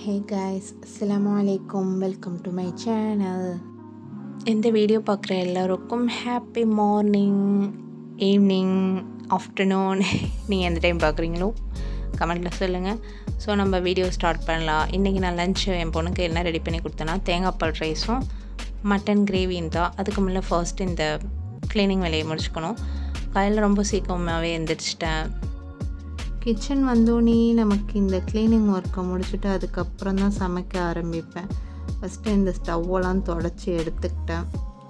ஹே guys அஸ்ஸலாமு welcome to my channel இந்த video பார்க்குற எல்லோருக்கும் ஹாப்பி மார்னிங் ஈவினிங் ஆஃப்டர்நூன் நீங்கள் எந்த டைம் பார்க்குறீங்களோ கமெண்ட்டில் சொல்லுங்கள் ஸோ நம்ம வீடியோ ஸ்டார்ட் பண்ணலாம். இன்றைக்கி நான் லஞ்ச் என் பொண்ணுக்கு என்ன ரெடி பண்ணி கொடுத்தேன்னா தேங்காய் பால் ரைஸும் மட்டன் கிரேவியும் தான். அதுக்கு முன்னே ஃபர்ஸ்ட் இந்த க்ளீனிங் வேலையை முடிச்சுக்கணும். காலையில் ரொம்ப சீக்கிரமாகவே எழுந்திரிச்சிட்டேன் கிச்சன் வந்தோடனே நமக்கு இந்த க்ளீனிங் ஒர்க்கை முடிச்சுட்டு அதுக்கப்புறம் தான் சமைக்க ஆரம்பிப்பேன். ஃபஸ்ட்டு இந்த ஸ்டவ்வெல்லாம் தொடச்சி எடுத்துக்கிட்டேன்.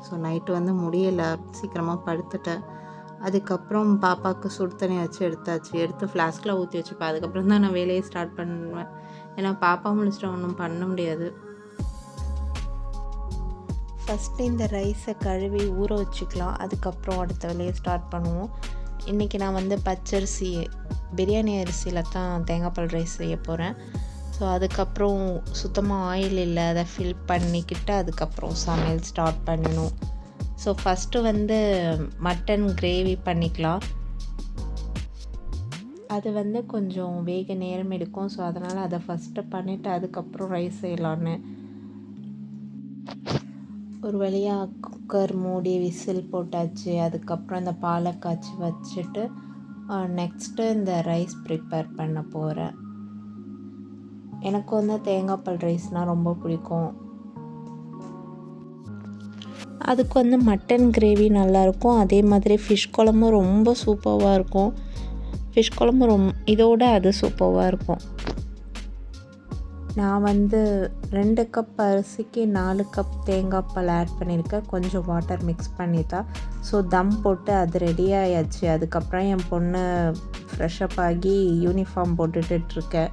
ஸோ நைட்டு வந்து முடியலை. சீக்கிரமாக படுத்துட்டேன். அதுக்கப்புறம் பாப்பாவுக்கு சுடு தண்ணி வச்சு எடுத்தாச்சு. எடுத்து ஃப்ளாஸ்கில் ஊற்றி வச்சுப்பேன். அதுக்கப்புறம் தான் நான் வேலையை ஸ்டார்ட் பண்ணுவேன். ஏன்னா பாப்பா முடிச்சுட்டு ஒன்றும் பண்ண முடியாது. ஃபஸ்ட்டு இந்த ரைஸை கழுவி ஊற வச்சுக்கலாம். அதுக்கப்புறம் அடுத்த வேலையை ஸ்டார்ட் பண்ணுவோம். இன்றைக்கி நான் வந்து பச்சரிசி பிரியாணி அரிசியில் தான் தேங்காய் பால் ரைஸ் செய்ய போகிறேன் ஸோ அதுக்கப்புறம் சுத்தமாக ஆயில் இல்லை. அதை ஃபில் பண்ணிக்கிட்டு அதுக்கப்புறம் சமையல் ஸ்டார்ட் பண்ணணும். ஸோ ஃபஸ்ட்டு வந்து மட்டன் கிரேவி பண்ணிக்கலாம். அது வந்து கொஞ்சம் வேக நேரம் எடுக்கும். ஸோ அதனால் அதை ஃபஸ்ட்டு பண்ணிவிட்டு அதுக்கப்புறம் ரைஸ் செய்யலான்னு ஒரு வழியாக குக்கர் மூடி விசில் போட்டாச்சு. அதுக்கப்புறம் இந்த பாலை காய்ச்சி வச்சுட்டு நெக்ஸ்ட்டு இந்த ரைஸ் ப்ரிப்பேர் பண்ண போகிறேன் எனக்கு வந்து தேங்காய் பால் ரைஸ்னால் ரொம்ப பிடிக்கும். அதுக்கு வந்து மட்டன் கிரேவி நல்லாயிருக்கும் அதே மாதிரி ஃபிஷ் குழம்பும் ரொம்ப சூப்பராக இருக்கும். ஃபிஷ் குழம்பு ரொம் இதோட அது சூப்பராக இருக்கும். நான் வந்து ரெண்டு கப் அரிசிக்கு நாலு கப் தேங்காய் பால் ஆட் பண்ணியிருக்கேன். கொஞ்சம் வாட்டர் மிக்ஸ் பண்ணி தான் ஸோ தம் போட்டு அது ரெடி ஆயாச்சு. அதுக்கப்புறம் என் பொண்ணு ஃப்ரெஷ்அப் ஆகி யூனிஃபார்ம் போட்டுட்ருக்கேன்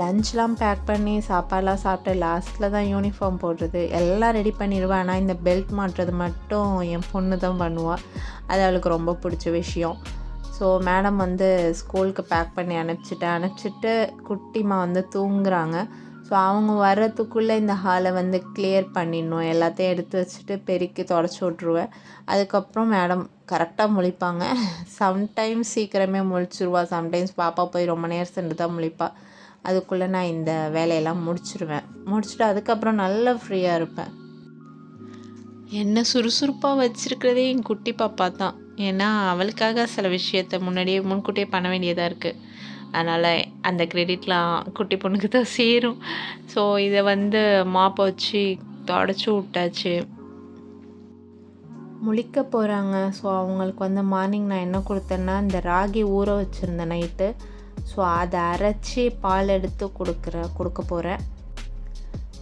லஞ்ச்லாம் பேக் பண்ணி சாப்பாடெலாம் சாப்பிட்டு லாஸ்ட்டில் தான் யூனிஃபார்ம் போடுறது. எல்லாம் ரெடி பண்ணிடுவேன் ஆனால் இந்த பெல்ட் மாட்டுறது மட்டும் என் பொண்ணு தான் பண்ணுவாள் அது அவளுக்கு ரொம்ப பிடிச்ச விஷயம். ஸோ மேடம் வந்து ஸ்கூலுக்கு பேக் பண்ணி அனுப்பிச்சிட்டு அனுப்பிச்சிட்டு குட்டிமா வந்து தூங்குறாங்க. ஸோ அவங்க வர்றதுக்குள்ளே இந்த ஹாலை வந்து கிளியர் பண்ணிடணும். எல்லாத்தையும் எடுத்து வச்சுட்டு பெருக்கி தொடச்சி விட்ருவேன் அதுக்கப்புறம் மேடம் கரெக்டாக முழிப்பாங்க. சம்டைம்ஸ் சீக்கிரமே முழிச்சிருவா. சம்டைம்ஸ் பாப்பா போய் ரொம்ப நேரம் சென்று தான் முழிப்பா. அதுக்குள்ளே நான் இந்த வேலையெல்லாம் முடிச்சிருவேன். முடிச்சுட்டு அதுக்கப்புறம் நல்லா ஃப்ரீயாக இருப்பேன். என்ன சுறுசுறுப்பாக வச்சுருக்கிறதே என் குட்டி பாப்பா தான். ஏன்னா அவளுக்காக சில விஷயத்த முன்னாடியே முன்கூட்டியே பண்ண வேண்டியதாக இருக்குது அதனால் அந்த க்ரெடிட்லாம் குட்டி பொண்ணுக்கு தான் சேரும். ஸோ இதை வந்து மாப்பை வச்சு தொடச்சி விட்டாச்சு. முழிக்க போகிறாங்க ஸோ அவங்களுக்கு வந்து மார்னிங் நான் என்ன கொடுத்தேன்னா இந்த ராகி ஊற வச்சுருந்தேன் நைட்டு ஸோ அதை அரைச்சி பால் எடுத்து கொடுக்குற கொடுக்க போகிறேன்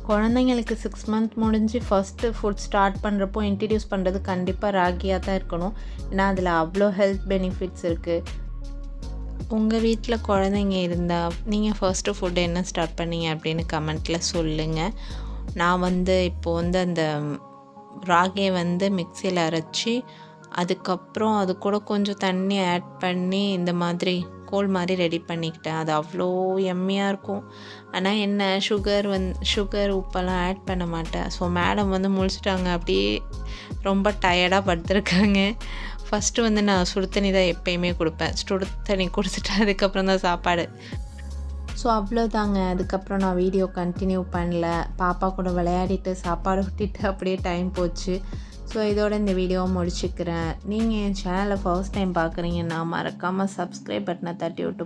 குழந்தைங்களுக்கு சிக்ஸ் மந்த் முடிஞ்சு ஃபஸ்ட்டு ஃபுட் ஸ்டார்ட் பண்ணுறப்போ இன்ட்ரடியூஸ் பண்ணுறது கண்டிப்பாக ராகியாக தான் இருக்கணும். ஏன்னா அதில் அவ்வளோ ஹெல்த் பெனிஃபிட்ஸ் இருக்குது உங்கள் வீட்டில் குழந்தைங்க இருந்தால் நீங்கள் ஃபஸ்ட்டு ஃபுட் என்ன ஸ்டார்ட் பண்ணீங்க அப்படின்னு கமெண்ட்டில் சொல்லுங்கள் நான் வந்து இப்போது வந்து அந்த ராகியை வந்து மிக்சியில் அரைச்சி அதுக்கப்புறம் அது கூட கொஞ்சம் தண்ணி ஆட் பண்ணி இந்த மாதிரி கோல் மாதிரி ரெடி பண்ணிக்கிட்டேன். அது அவ்வளோ எம்மியாக இருக்கும். ஆனால் என்ன சுகர் வந் சுகர் உப்பெல்லாம் ஆட் பண்ண மாட்டேன். ஸோ மேடம் வந்து முழிச்சிட்டாங்க. அப்படியே ரொம்ப டயர்டாக படுத்துருக்காங்க. ஃபஸ்ட்டு வந்து நான் சுடு தண்ணி தான் எப்பயுமே கொடுப்பேன். சுடு தண்ணி கொடுத்துட்டு அதுக்கப்புறம் தான் சாப்பாடு. ஸோ அவ்வளோதாங்க. அதுக்கப்புறம் நான் வீடியோ கண்டினியூ பண்ணல. பாப்பா கூட விளையாடிட்டு சாப்பாடு விட்டுட்டு அப்படியே டைம் போச்சு. ஸோ இதோட இந்த வீடியோவை முடிச்சுக்கிறேன். நீங்கள் என் சேனலை ஃபர்ஸ்ட் டைம் பார்க்குறீங்கன்னா மறக்காமல் சப்ஸ்கிரைப் பட்டனை தட்டி விட்டு